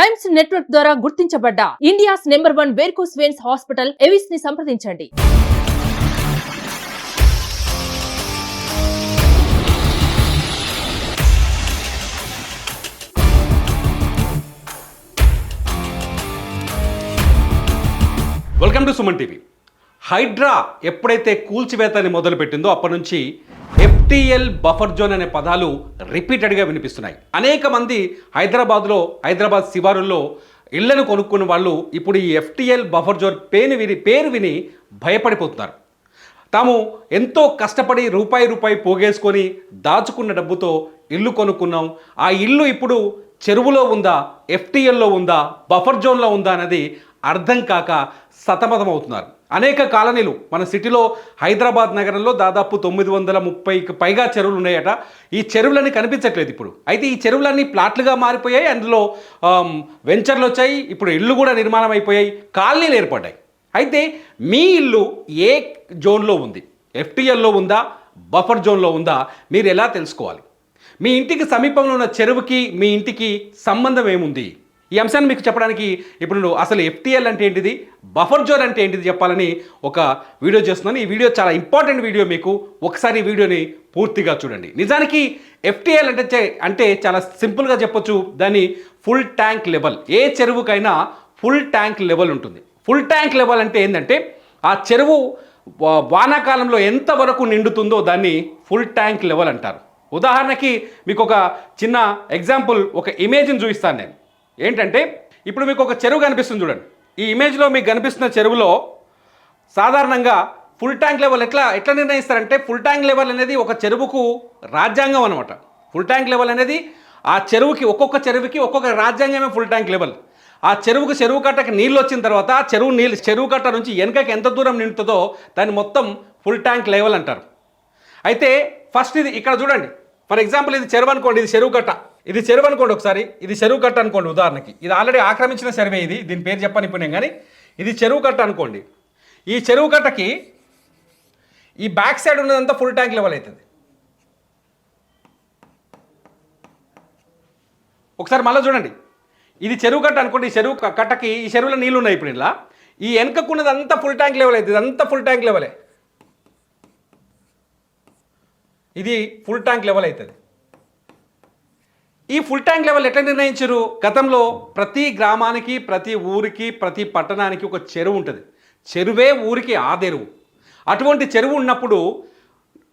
Times network ద్వారా గుర్తించబడ్డ India's number one varicose veins hospital ఎవిస్ని సంప్రదించండి. Welcome to Suman TV. Hydraa ఎప్పుడైతే కూల్చివేతని మొదలుపెట్టిందో అప్పటి నుంచి ఎఫ్టిఎల్ బఫర్ జోన్ అనే పదాలు రిపీటెడ్గా వినిపిస్తున్నాయి. అనేక మంది హైదరాబాద్లో హైదరాబాద్ శివారుల్లో ఇళ్ళను కొనుక్కున్న వాళ్ళు ఇప్పుడు ఈ ఎఫ్టిఎల్ బఫర్ జోన్ పేరు విని పేరు విని భయపడిపోతున్నారు. తాము ఎంతో కష్టపడి రూపాయి రూపాయి పోగేసుకొని దాచుకున్న డబ్బుతో ఇల్లు కొనుక్కున్నాం. ఆ ఇల్లు ఇప్పుడు చెరువులో ఉందా ఎఫ్టీఎల్లో ఉందా బఫర్ జోన్లో ఉందా అనేది అర్థం కాక సతమతమవుతున్నారు. అనేక కాలనీలు మన సిటీలో హైదరాబాద్ నగరంలో దాదాపు తొమ్మిది వందల ముప్పైకి పైగా చెరువులు ఉన్నాయట. ఈ చెరువులన్నీ కనిపించట్లేదు ఇప్పుడు. అయితే ఈ చెరువులన్నీ ప్లాట్లుగా మారిపోయాయి. అందులో వెంచర్లు వచ్చాయి. ఇప్పుడు ఇళ్ళు కూడా నిర్మాణం అయిపోయాయి. కాలనీలు ఏర్పడ్డాయి. అయితే మీ ఇల్లు ఏ జోన్లో ఉంది? ఎఫ్టీఎల్లో ఉందా? బఫర్ జోన్లో ఉందా? మీరు ఎలా తెలుసుకోవాలి? మీ ఇంటికి సమీపంలో ఉన్న చెరువుకి మీ ఇంటికి సంబంధం ఏముంది? ఈ అంశాన్ని మీకు చెప్పడానికి ఇప్పుడు అసలు ఎఫ్టీఎల్ అంటే ఏంటిది? బఫర్ జోన్ అంటే ఏంటిది చెప్పాలని ఒక వీడియో చేస్తున్నాను. ఈ వీడియో చాలా ఇంపార్టెంట్ వీడియో మీకు. ఒకసారి ఈ వీడియోని పూర్తిగా చూడండి. నిజానికి ఎఫ్టీఎల్ అంటే అంటే చాలా సింపుల్గా చెప్పొచ్చు. దాన్ని ఫుల్ ట్యాంక్ లెవెల్ ఏ చెరువుకైనా ఫుల్ ట్యాంక్ లెవెల్ ఉంటుంది. ఫుల్ ట్యాంక్ లెవెల్ అంటే ఏంటంటే ఆ చెరువు వానాకాలంలో ఎంతవరకు నిండుతుందో దాన్ని ఫుల్ ట్యాంక్ లెవెల్ అంటారు. ఉదాహరణకి మీకు ఒక చిన్న ఎగ్జాంపుల్ ఒక ఇమేజ్ని చూపిస్తాను నేను. ఏంటంటే ఇప్పుడు మీకు ఒక చెరువు కనిపిస్తుంది చూడండి. ఈ ఇమేజ్లో మీకు కనిపిస్తున్న చెరువులో సాధారణంగా ఫుల్ ట్యాంక్ లెవెల్ ఎట్లా ఎట్లా నిర్ణయిస్తారంటే ఫుల్ ట్యాంక్ లెవెల్ అనేది ఒక చెరువుకు రాజ్యాంగం అనమాట ఫుల్ ట్యాంక్ లెవెల్ అనేది ఆ చెరువుకి ఒక్కొక్క చెరువుకి ఒక్కొక్క రాజ్యాంగమే ఫుల్ ట్యాంక్ లెవెల్ ఆ చెరువుకు చెరువు కట్టకి నీళ్ళు వచ్చిన తర్వాత ఆ చెరువు నీళ్ళు చెరువు కట్ట నుంచి వెనకకి ఎంత దూరం నిండుతుందో దాన్ని మొత్తం ఫుల్ ట్యాంక్ లెవెల్ అంటారు. అయితే ఫస్ట్ ఇది ఇక్కడ చూడండి. ఫర్ ఎగ్జాంపుల్ ఇది చెరువు అనుకోండి ఇది చెరువు కట్ట. ఇది చెరువు అనుకోండి ఒకసారి ఇది చెరువు కట్ట అనుకోండి ఉదాహరణకి. ఇది ఆల్రెడీ ఆక్రమించిన సర్వే ఇది దీని పేరు చెప్పని ఇప్పుడు నేను కానీ ఇది చెరువు కట్ట అనుకోండి. ఈ చెరువు కట్టకి ఈ బ్యాక్ సైడ్ ఉన్నదంతా ఫుల్ ట్యాంక్ లెవెల్ అవుతుంది. ఒకసారి మళ్ళీ చూడండి. ఇది చెరువు కట్ట అనుకోండి ఈ చెరువు కట్టకి ఈ చెరువులో నీళ్ళు ఉన్నాయి ఇప్పుడు ఇలా ఈ వెనకకున్నది అంతా ఫుల్ ట్యాంక్ లెవెల్ అవుతుంది ఇదంతా ఫుల్ ట్యాంక్ లెవెలే ఇది ఫుల్ ట్యాంక్ లెవెల్ అవుతుంది. ఈ ఫుల్ ట్యాంక్ లెవెల్ ఎట్లా నిర్ణయించారు? గతంలో ప్రతి గ్రామానికి ప్రతి ఊరికి ప్రతి పట్టణానికి ఒక చెరువు ఉంటుంది. చెరువే ఊరికి ఆదెరువు అటువంటి చెరువు ఉన్నప్పుడు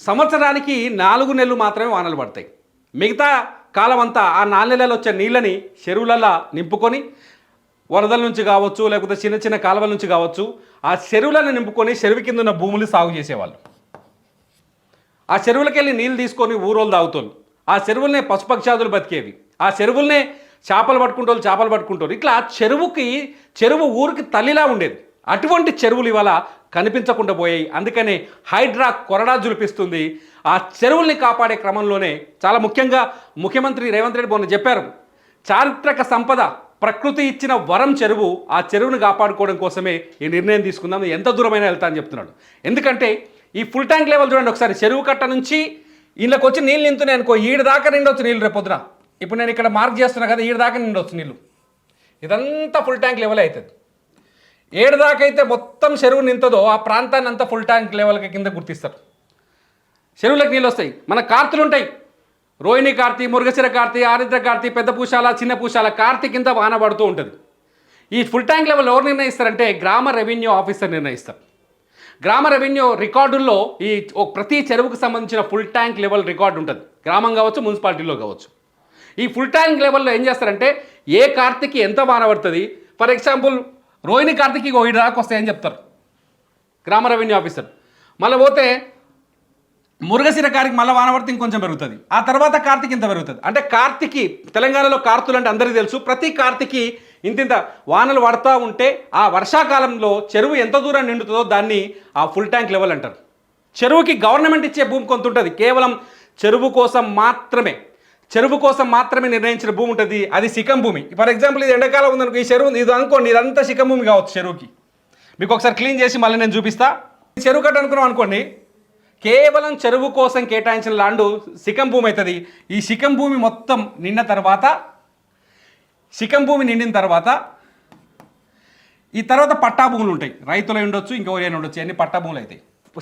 సంవత్సరానికి నాలుగు నెలలు మాత్రమే వానలు పడతాయి. మిగతా కాలం అంతా ఆ నాలుగు నెలలు వచ్చే నీళ్ళని చెరువులలో నింపుకొని వరదల నుంచి కావచ్చు లేకపోతే చిన్న చిన్న కాలువల నుంచి కావచ్చు ఆ చెరువులను నింపుకొని చెరువు కింద ఉన్న భూములు సాగు చేసేవాళ్ళు. ఆ చెరువులకెళ్ళి నీళ్ళు తీసుకొని ఊరోళ్ళు తాగుతారు ఆ చెరువులనే పశుపక్షాదులు బతికేవి. ఆ చెరువులనే చేపలు పట్టుకుంటారు చేపలు పట్టుకుంటారు ఇట్లా చెరువుకి చెరువు ఊరికి తల్లిలా ఉండేది. అటువంటి చెరువులు ఇవాళ కనిపించకుండా పోయాయి. అందుకనే హైడ్రా కొరడా జులిపిస్తుంది. ఆ చెరువుల్ని కాపాడే క్రమంలోనే చాలా ముఖ్యంగా ముఖ్యమంత్రి రేవంత్ రెడ్డి మొన్న చెప్పారు. చారిత్రక సంపద ప్రకృతి ఇచ్చిన వరం చెరువు ఆ చెరువును కాపాడుకోవడం కోసమే ఈ నిర్ణయం తీసుకుందాం. ఎంత దూరమైనా వెళ్తా అని చెప్తున్నాడు. ఎందుకంటే ఈ ఫుల్ ట్యాంక్ లెవెల్ చూడండి ఒకసారి. చెరువు కట్ట నుంచి ఇళ్ళకి వచ్చి నీళ్ళు నింతున్నాయి అనుకో ఈడ దాకా నిండొచ్చు నీళ్ళు రేపు పొద్దున. ఇప్పుడు నేను ఇక్కడ మార్క్ చేస్తున్నా కదా ఈడ దాకా నిండొచ్చు నీళ్ళు. ఇదంతా ఫుల్ ట్యాంక్ లెవెల్ అవుతుంది. ఏడు దాకా అయితే మొత్తం చెరువు నింతదో ఆ ప్రాంతాన్ని అంతా ఫుల్ ట్యాంక్ లెవెల్కి కింద గుర్తిస్తారు. చెరువులకు నీళ్ళు వస్తాయి. మన కార్తులు ఉంటాయి. రోహిణి కార్తీ మురుగశిర కార్తీ ఆరిద్ర కార్తీ పెద్ద పూశాల చిన్న పూశాల కార్తీ కింద వాన పడుతూ ఉంటుంది. ఈ ఫుల్ ట్యాంక్ లెవెల్ ఎవరు నిర్ణయిస్తారంటే గ్రామ రెవెన్యూ ఆఫీసర్ నిర్ణయిస్తారు. గ్రామ రెవెన్యూ రికార్డుల్లో ఈ ప్రతి చెరువుకు సంబంధించిన ఫుల్ ట్యాంక్ లెవెల్ రికార్డు ఉంటుంది. గ్రామం కావచ్చు మున్సిపాలిటీలో కావచ్చు. ఈ ఫుల్ ట్యాంక్ లెవెల్లో ఏం చేస్తారంటే ఏ కార్తీకి ఎంత వాన పడుతుంది? ఫర్ ఎగ్జాంపుల్ రోహిణి కార్తీకి ఓ ఇటు దాకా వస్తాయని చెప్తారు. గ్రామ రెవెన్యూ ఆఫీసర్. మళ్ళీ పోతే మురుగశిర కార్తీకి మళ్ళీ వానవర్తి ఇంకొంచెం పెరుగుతుంది. ఆ తర్వాత కార్తీక్ ఇంత పెరుగుతుంది? అంటే కార్తీకి తెలంగాణలో కార్తులు అంటే అందరికీ తెలుసు. ప్రతి కార్తీకి ఇంతింత వానలు పడతా ఉంటే ఆ వర్షాకాలంలో చెరువు ఎంత దూరం నిండుతుందో దాన్ని ఆ ఫుల్ ట్యాంక్ లెవెల్ అంటారు. చెరువుకి గవర్నమెంట్ ఇచ్చే భూమి కొంత ఉంటుంది. కేవలం చెరువు కోసం మాత్రమే. చెరువు కోసం మాత్రమే నిర్ణయించిన భూమి ఉంటుంది. అది శిఖం భూమి. ఫర్ ఎగ్జాంపుల్ ఇది ఎండాకాలం ఉందనుకో ఈ చెరువు ఇది అనుకోండి ఇదంతా సికం భూమి కావచ్చు చెరువుకి. మీకు ఒకసారి క్లీన్ చేసి మళ్ళీ నేను చూపిస్తా. చెరువు కట్ట అనుకున్నాం అనుకోండి కేవలం చెరువు కోసం కేటాయించిన లాండు శిఖం భూమి అవుతుంది. ఈ సికం భూమి మొత్తం నిన్న తర్వాత శిఖం భూమి నిండిన తర్వాత ఈ తర్వాత పట్టా భూములు ఉంటాయి. రైతులు ఉండొచ్చు ఇంకెవరైనా ఉండొచ్చు. అన్ని పట్టా భూములు అయితే.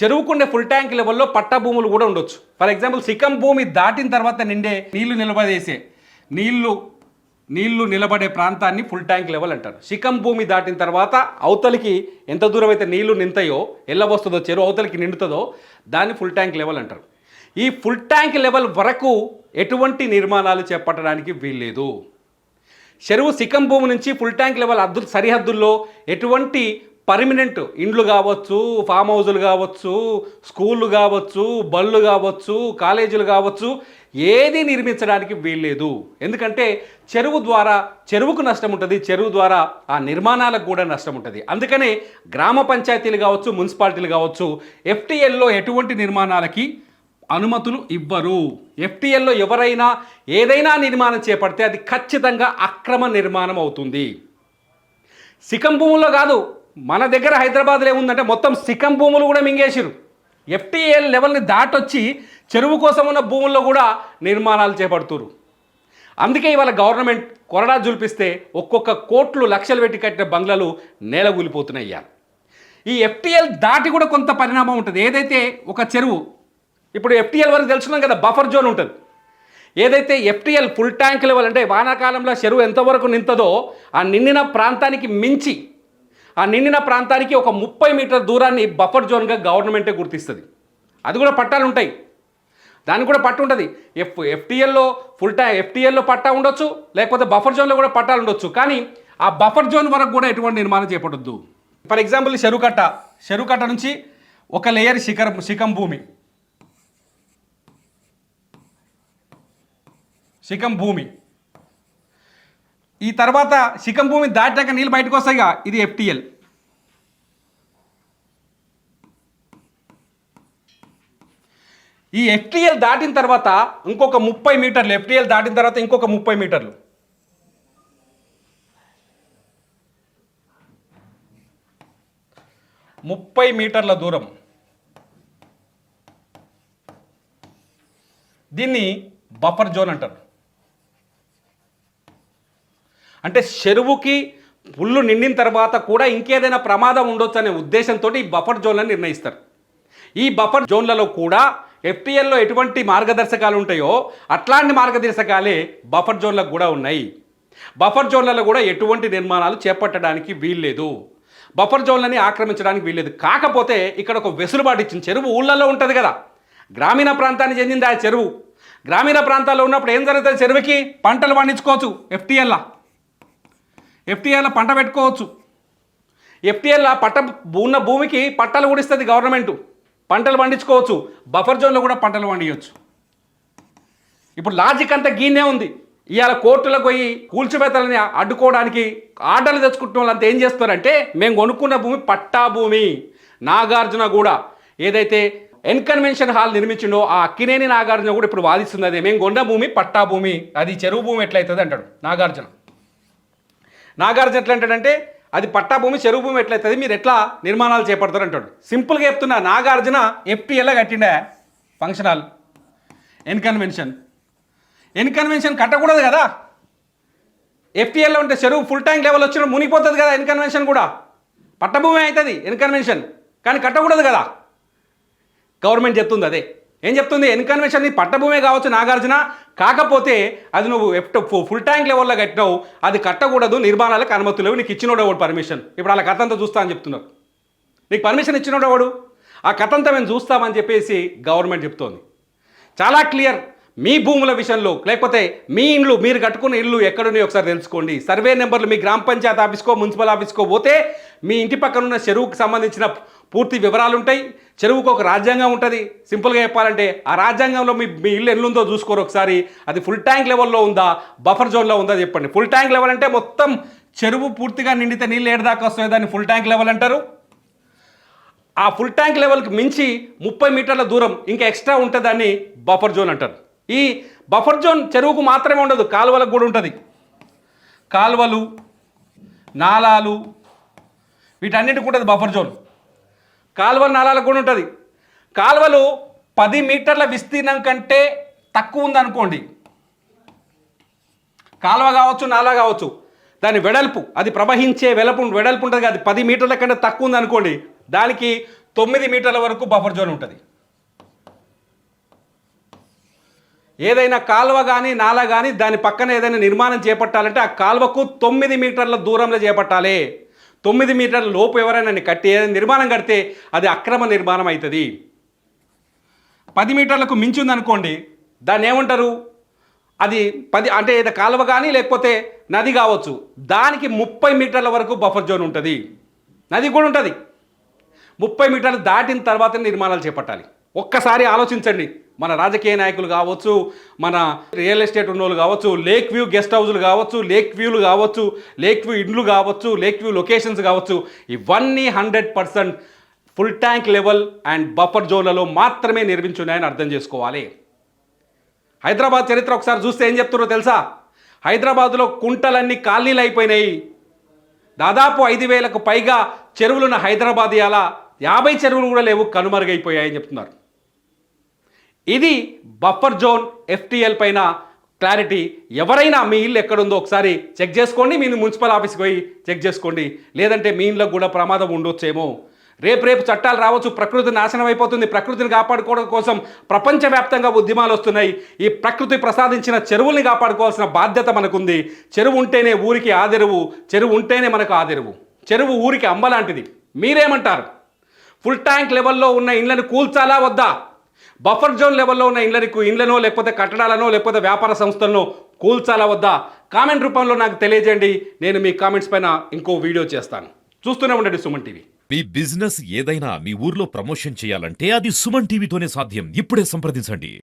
చెరువుకుండే ఫుల్ ట్యాంక్ లెవెల్లో పట్టా భూములు కూడా ఉండొచ్చు. ఫర్ ఎగ్జాంపుల్ సికం భూమి దాటిన తర్వాత నిండే నీళ్ళు నిలబడేసే నీళ్ళు నీళ్ళు నిలబడే ప్రాంతాన్ని ఫుల్ ట్యాంక్ లెవెల్ అంటారు. సికం భూమి దాటిన తర్వాత అవతలికి ఎంత దూరం అయితే నీళ్ళు నింతాయో ఎల్లబొస్తుందో చెరువు అవతలికి నిండుతుందో దాన్ని ఫుల్ ట్యాంక్ లెవెల్ అంటారు. ఈ ఫుల్ ట్యాంక్ లెవెల్ వరకు ఎటువంటి నిర్మాణాలు చేపట్టడానికి వీల్లేదు. చెరువు సికం భూమి నుంచి ఫుల్ ట్యాంక్ లెవెల్ అద్దు సరిహద్దుల్లో ఎటువంటి పర్మినెంట్ ఇండ్లు కావచ్చు ఫామ్ హౌజులు కావచ్చు స్కూళ్ళు కావచ్చు బళ్ళు కావచ్చు కాలేజీలు కావచ్చు ఏది నిర్మించడానికి వీల్లేదు. ఎందుకంటే చెరువు ద్వారా చెరువుకు నష్టం ఉంటుంది చెరువు ద్వారా ఆ నిర్మాణాలకు కూడా నష్టం ఉంటుంది. అందుకనే గ్రామ పంచాయతీలు కావచ్చు మున్సిపాలిటీలు కావచ్చు ఎఫ్టీఎల్లో ఎటువంటి నిర్మాణాలకి అనుమతులు ఇవ్వరు. ఎఫ్టీఎల్లో ఎవరైనా ఏదైనా నిర్మాణం చేపడితే అది ఖచ్చితంగా అక్రమ నిర్మాణం అవుతుంది. సికం భూముల్లో కాదు మన దగ్గర హైదరాబాద్లో ఏముందంటే మొత్తం సికం భూములు కూడా మింగేసిరు ఎఫ్టీఎల్ లెవెల్ని దాటొచ్చి చెరువు కోసం ఉన్న భూముల్లో కూడా నిర్మాణాలు చేపడుతురు అందుకే ఇవాళ గవర్నమెంట్ కొరడా జులిపిస్తే ఒక్కొక్క కోట్లు లక్షలు పెట్టి కట్టిన బంగ్లాలు నేల కూలిపోతున్నాయి ఈ ఎఫ్టీఎల్ దాటి కూడా కొంత పరిణామం ఉంటుంది. ఏదైతే ఒక చెరువు ఇప్పుడు ఎఫ్టీఎల్ వరకు తెలుసుకున్నాం కదా బఫర్ జోన్ ఉంటుంది. ఏదైతే ఎఫ్టీఎల్ ఫుల్ ట్యాంక్ లెవెల్ అంటే వానాకాలంలో చెరువు ఎంతవరకు నింతదో ఆ నిండిన ప్రాంతానికి మించి ఆ నిండిన ప్రాంతానికి ఒక ముప్పై మీటర్ దూరాన్ని బఫర్ జోన్గా గవర్నమెంటే గుర్తిస్తుంది. అది కూడా పట్టాలు ఉంటాయి. దానికి కూడా పట్టు ఉంటుంది. ఎఫ్ ఎఫ్టీఎల్లో ఫుల్ టైం ఎఫ్టీఎల్లో పట్టా ఉండొచ్చు లేకపోతే బఫర్ జోన్లో కూడా పట్టాలు ఉండొచ్చు. కానీ ఆ బఫర్ జోన్ వరకు కూడా ఎటువంటి నిర్మాణం చేపట్టద్దు. ఫర్ ఎగ్జాంపుల్ చెరుకట్ట చెరుకట్ట నుంచి ఒక లేయర్ శిఖరం శిఖం భూమి. శిఖం భూమి. ఈ తర్వాత శిఖం భూమి దాటాక నీళ్ళు బయటకు వస్తాయిగా ఇది ఎఫ్టీఎల్ ఈ ఎఫ్టీఎల్ దాటిన తర్వాత ఇంకొక ముప్పై మీటర్లు ఎఫ్టీఎల్ దాటిన తర్వాత ఇంకొక ముప్పై మీటర్లు. ముప్పై మీటర్ల దూరం. దీన్ని బఫర్ జోన్ అంటారు. అంటే చెరువుకి పుల్లు నిండిన తర్వాత కూడా ఇంకేదైనా ప్రమాదం ఉండొచ్చు అనే ఉద్దేశంతో ఈ బఫర్ జోన్లను నిర్ణయిస్తారు. ఈ బఫర్ జోన్లలో కూడా ఎఫ్టీఎల్లో ఎటువంటి మార్గదర్శకాలు ఉంటాయో అట్లాంటి మార్గదర్శకాలే బఫర్ జోన్లకు కూడా ఉన్నాయి. బఫర్ జోన్లలో కూడా ఎటువంటి నిర్మాణాలు చేపట్టడానికి వీల్లేదు. బఫర్ జోన్లని ఆక్రమించడానికి వీల్లేదు. కాకపోతే ఇక్కడ ఒక వెసులుబాటు ఇచ్చిన చెరువు ఊళ్ళల్లో ఉంటుంది కదా. గ్రామీణ ప్రాంతానికి చెందింది ఆ చెరువు. గ్రామీణ ప్రాంతాల్లో ఉన్నప్పుడు ఏం జరుగుతుంది చెరువుకి? పంటలు పండించుకోవచ్చు ఎఫ్టీఎల్లా. ఎఫ్టీఎల్లో పంట పెట్టుకోవచ్చు. ఎఫ్టీఎల్ పట్ట ఉన్న భూమికి పట్టాలు కూడా ఇస్తుంది గవర్నమెంట్. పంటలు పండించుకోవచ్చు. బఫర్ జోన్లో కూడా పంటలు పండించవచ్చు ఇప్పుడు లాజిక్ అంతా గీనే ఉంది. ఇవాళ కోర్టులకు పోయి కూల్చివేతలని అడ్డుకోవడానికి ఆర్డర్లు తెచ్చుకుంటున్న వాళ్ళంతా ఏం చేస్తారంటే మేము కొనుక్కున్న భూమి పట్టా భూమి. నాగార్జున కూడా ఏదైతే ఎన్కన్వెన్షన్ హాల్ నిర్మించిండో ఆ అక్కినేని నాగార్జున కూడా ఇప్పుడు వాదిస్తుంది అదే మేము కొన్న భూమి పట్టా భూమి. అది చెరువు భూమి ఎట్లయితుంది అంటాడు నాగార్జున. నాగార్జున ఎట్లా అంటాడంటే అది పట్టా భూమి చెరువు భూమి ఎట్లయితుంది మీరు ఎట్లా నిర్మాణాలు చేపడతారు అంటాడు సింపుల్గా చెప్తున్నా నాగార్జున ఎఫ్టీఎల్లా కట్టిండే? Function hall. N Convention N Convention కట్టకూడదు కదా? ఎఫ్టీఎల్లో ఉంటే చెరువు ఫుల్ ట్యాంక్ లెవెల్ వచ్చిన మునిగిపోతుంది కదా ఎన్కన్వెన్షన్ కూడా. పట్టభూమి అవుతుంది ఎన్కన్వెన్షన్ కానీ కట్టకూడదు కదా? గవర్నమెంట్ చెప్తుంది అదే. ఏం చెప్తుంది? ఎన్కన్వెన్షన్ పట్టభూమే కావచ్చు నాగార్జున. కాకపోతే అది నువ్వు ఎప్ట ఫుల్ ట్యాంక్ లెవెల్లో కట్టినావు అది కట్టకూడదు నిర్మాణాలకు అనుమతి లేవు నీకు ఇచ్చినోడు ఎవడు పర్మిషన్ ఇప్పుడు అలా కథ అంతా చూస్తా అని చెప్తున్నారు. నీకు పర్మిషన్ ఇచ్చినోడు వాడు ఆ కథ అంతా మేము చూస్తామని చెప్పేసి గవర్నమెంట్ చెప్తోంది. చాలా క్లియర్ మీ భూముల విషయంలో లేకపోతే మీ ఇండ్లు మీరు కట్టుకున్న ఇల్లు ఎక్కడున్నాయో ఒకసారి తెలుసుకోండి. సర్వే నెంబర్లు మీ గ్రామ పంచాయతీ ఆఫీస్కో మున్సిపల్ ఆఫీస్కో పోతే మీ ఇంటి పక్కన ఉన్న చెరువుకు సంబంధించిన పూర్తి వివరాలు ఉంటాయి చెరువుకు ఒక రాజ్యాంగం ఉంటుంది. సింపుల్గా చెప్పాలంటే ఆ రాజ్యాంగంలో మీ మీ ఇల్లు ఎల్లుందో చూసుకోరు ఒకసారి. అది ఫుల్ ట్యాంక్ లెవెల్లో ఉందా? బఫర్ జోన్లో ఉందా చెప్పండి. ఫుల్ ట్యాంక్ లెవెల్ అంటే మొత్తం చెరువు పూర్తిగా నిండితే నీళ్ళు ఏడు దాకా వస్తాయి దాన్ని ఫుల్ ట్యాంక్ లెవెల్ అంటారు. ఆ ఫుల్ ట్యాంక్ లెవెల్కి మించి ముప్పై మీటర్ల దూరం ఇంకా ఎక్స్ట్రా ఉంటుందని బఫర్ జోన్ అంటారు. ఈ బఫర్ జోన్ చెరువుకు మాత్రమే ఉండదు కాలువలకు కూడా ఉంటుంది. కాలువలు నాలాలు వీటన్నిటికి ఉంటుంది బఫర్ జోన్. కాలువలు నాలాలకు కూడా ఉంటుంది. కాలువలు పది మీటర్ల విస్తీర్ణం కంటే తక్కువ ఉందనుకోండి. కాలువ కావచ్చు నాలా కావచ్చు దాని వెడల్పు అది ప్రవహించే వెడల్పు వెడల్పు ఉంటుంది కాదు అది పది మీటర్ల కంటే తక్కువ ఉంది అనుకోండి దానికి తొమ్మిది మీటర్ల వరకు బఫర్ జోన్ ఉంటుంది. ఏదైనా కాలువ కానీ నాల కానీ దాని పక్కన ఏదైనా నిర్మాణం చేపట్టాలంటే ఆ కాలువకు తొమ్మిది మీటర్ల దూరంలో చేపట్టాలి. తొమ్మిది మీటర్ల లోపు ఎవరైనా కట్టి ఏదైనా నిర్మాణం కడితే అది అక్రమ నిర్మాణం అవుతుంది పది మీటర్లకు మించి ఉందనుకోండి దాన్ని ఏమంటారు? అది పది అంటే ఏదో కాలువ కానీ లేకపోతే నది కావచ్చు. దానికి ముప్పై మీటర్ల వరకు బఫర్ జోన్ ఉంటుంది. నది కూడా ఉంటుంది. ముప్పై మీటర్లు దాటిన తర్వాత నిర్మాణాలు చేపట్టాలి. ఒక్కసారి ఆలోచించండి. మన రాజకీయ నాయకులు కావచ్చు మన రియల్ ఎస్టేట్ ఉన్నోళ్ళు కావచ్చు లేక్ వ్యూ గెస్ట్ హౌస్లు కావచ్చు లేక్ వ్యూలు కావచ్చు లేక్ వ్యూ ఇండ్లు కావచ్చు లేక్ వ్యూ లొకేషన్స్ కావచ్చు ఇవన్నీ hundred percent full tank level and buffer జోన్లలో మాత్రమే నిర్మించున్నాయని అర్థం చేసుకోవాలి. హైదరాబాద్ చరిత్ర ఒకసారి చూస్తే ఏం చెప్తున్నారో తెలుసా? హైదరాబాద్లో కుంటలన్నీ ఖాళీలు అయిపోయినాయి. దాదాపు ఐదు వేలకు పైగా చెరువులున్న హైదరాబాద్ ఇలా యాభై చెరువులు కూడా లేవు కనుమరుగైపోయాయని చెప్తున్నారు. ఇది బఫర్ జోన్ ఎఫ్టిఎల్ పైన క్లారిటీ ఎవరైనా మీ ఇల్లు ఎక్కడుందో ఒకసారి చెక్ చేసుకోండి మీ మున్సిపల్ ఆఫీస్కి పోయి చెక్ చేసుకోండి. లేదంటే మీ ఇంట్లో కూడా ప్రమాదం ఉండొచ్చేమో. రేపు రేపు చట్టాలు రావచ్చు ప్రకృతి నాశనం అయిపోతుంది. ప్రకృతిని కాపాడుకోవడం కోసం ప్రపంచవ్యాప్తంగా ఉద్యమాలు వస్తున్నాయి. ఈ ప్రకృతి ప్రసాదించిన చెరువుల్ని కాపాడుకోవాల్సిన బాధ్యత మనకుంది. చెరువు ఉంటేనే ఊరికి ఆదెరువు చెరువు ఉంటేనే మనకు ఆదెరువు. చెరువు ఊరికి అమ్మ లాంటిది. మీరేమంటారు? ఫుల్ ట్యాంక్ లెవెల్లో ఉన్న ఇండ్లను కూల్చాలా వద్దా? బఫర్ జోన్ లెవెల్లో ఉన్న ఇండ్లకు ఇండ్లనో లేకపోతే కట్టడాలనో లేకపోతే వ్యాపార సంస్థలను కూల్చాలా వద్దా? కామెంట్ రూపంలో నాకు తెలియజేయండి. నేను మీ కామెంట్స్ పైన ఇంకో వీడియో చేస్తాను. చూస్తూనే ఉండండి సుమన్ టీవీ. మీ బిజినెస్ ఏదైనా మీ ఊర్లో ప్రమోషన్ చేయాలంటే అది సుమన్ టీవీతోనే సాధ్యం. ఇప్పుడే సంప్రదించండి.